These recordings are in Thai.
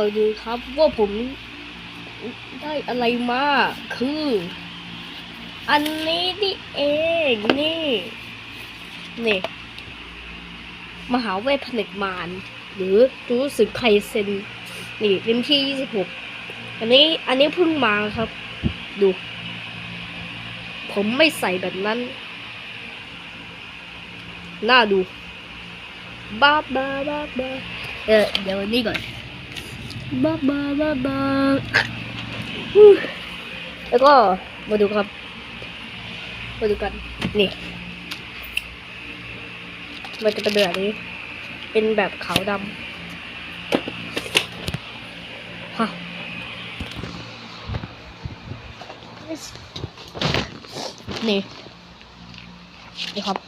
อยดูครับว่าผมได้อะไรมา คือ อันนี้นี่เองนี่นี่มหาเวทผนึกมารหรือรู้สึกไคเซนนี่เล่มที่ยี่สิบหกอันนี้อันนี้เพิ่งมาครับ ดู ผมไม่ใส่แบบนั้น น่าดูบ้าบ้าบ้าบ้าเออเดี๋ยวนี้ก่อน บ้าบ้าบ้าบ้าแล้วก็มาดูครับ มาดูกัน นี่ มันจะเป็นแบบนี้ เป็นแบบขาวดำฮะนี่ นี่ครับ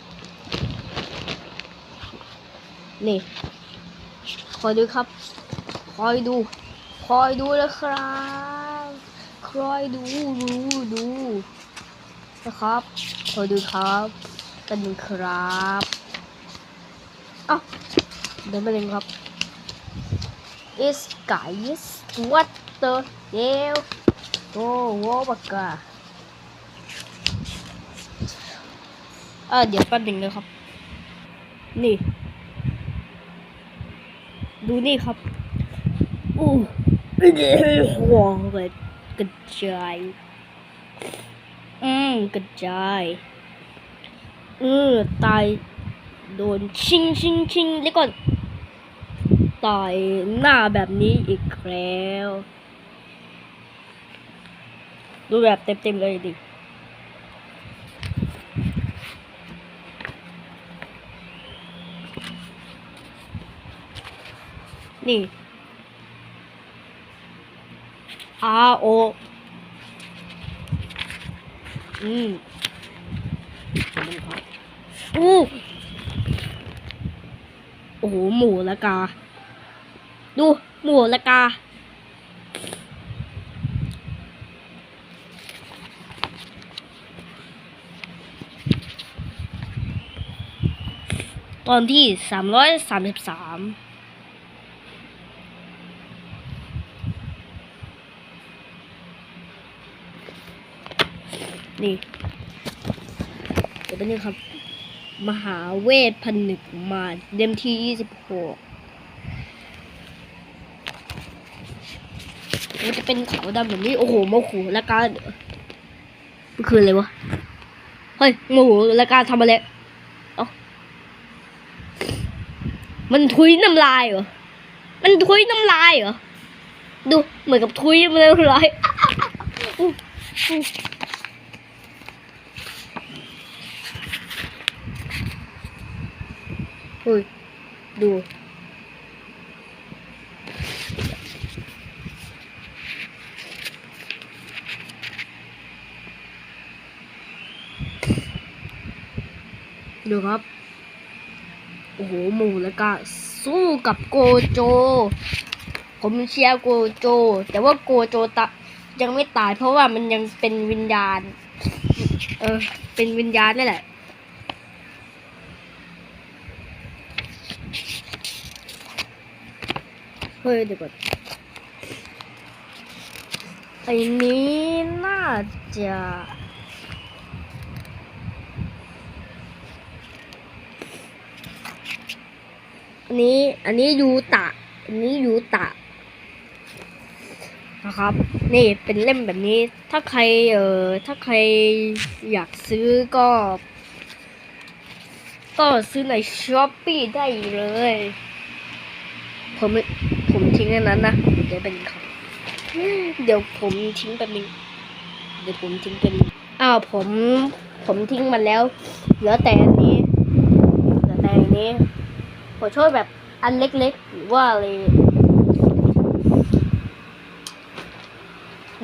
นี่คอดูครับ อยดู คอยดูนะครับคอยดูดูดูนะครับคอยดูครับกันหนึ่งครับเอ้าเดินไปเลยครับ is guys what the hell oh what the god เออเดี๋ยวแป๊บหนึงนะครับ นี่ ดูนี่ครับ หัวเลยกระจาย อืมกระจาย เออตาย โดนชิงชิงชิงแล้วก็ต่อยหน้าแบบนี้อีกแล้ว ดูแบบเต็มๆเลยดินี่ R O อืมดูครับอู้โอ้โห หมูละกา ดู หมูละกา ตอนที่สามร้อยสามสิบสาม นี่เดี๋ยวเป็นนี่ครับ มหาเวทผนึกมาเล่มที่ยี่สิบหกมันจะเป็นขาวดำแบบนี้ โอ้โหโมโหและการมันคืออะไรวะ เฮ้ยโมโหและการทำอะไรเอ้ามันทุยน้ำลายเหรอ มันทุยน้ำลายเหรอ ดูเหมือนกับทุยน้ำลาย อุ้ย ดูดูครับ โอ้โห หมูแล้วก็สู้กับโกโจ ผมเชียร์โกโจ แต่ว่าโกโจตะยังไม่ตายเพราะว่ามันยังเป็นวิญญาณ เออ เป็นวิญญาณนี่แหละ เฮ้ยเดี๋ยวก่อนไอ้นี้น่าจะอันนี้อันนี้ยูตะ อันนี้ยูตะนะครับ นี่เป็นเล่มแบบนี้ ถ้าใครเอ่อถ้าใครอยากซื้อก็ ก็ซื้อในช้อปปี้ได้เลย ผมผมทิ้งอันนั้นนะเดี๋ยวเป็นครับเดี๋ยวผมทิ้งแบบนึงเดี๋ยวผมทิ้งเป็นอ้าวผม ผมทิ้งมันแล้ว เหลือแต่อันนี้เหลือแต่อันนี้ผมช่วยแบบอันเล็กๆหรือว่าอะไร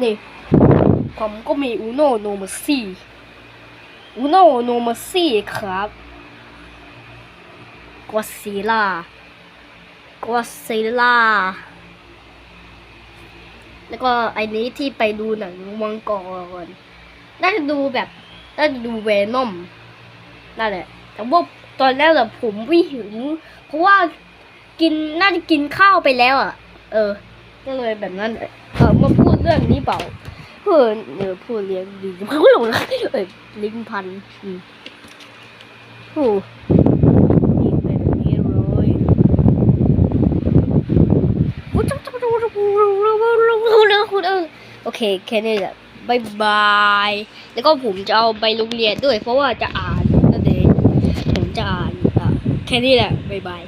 นี่ผมก็มีอูโนโนมาซี่อูโนโนมาซี่ครับกอซิล่า ก็ซิล่า แล้วก็ไอ้นี้ที่ไปดูหนังมังกรน่าจะดูแบบน่าจะดูเวนอมนั่นแหละ แต่ว่าตอนแรกแบบผมไม่หิวเพราะว่ากินน่าจะกินข้าวไปแล้วอะ เออ ก็เลยแบบนั้นเออมาพูดเรื่องนี้เปล่าเออเออพูดเลี้ยงดีมันก็หลงรักเออลิ้นพันอืมโอ้ยิงไปแบบนี้เลย โอเคแค่นี้แหละบายบาย แล้วก็ผมจะเอาไปโรงเรียนด้วย เพราะว่าจะอ่านนั่นเองผมจะอ่านอะแค่นี้แหละบายบาย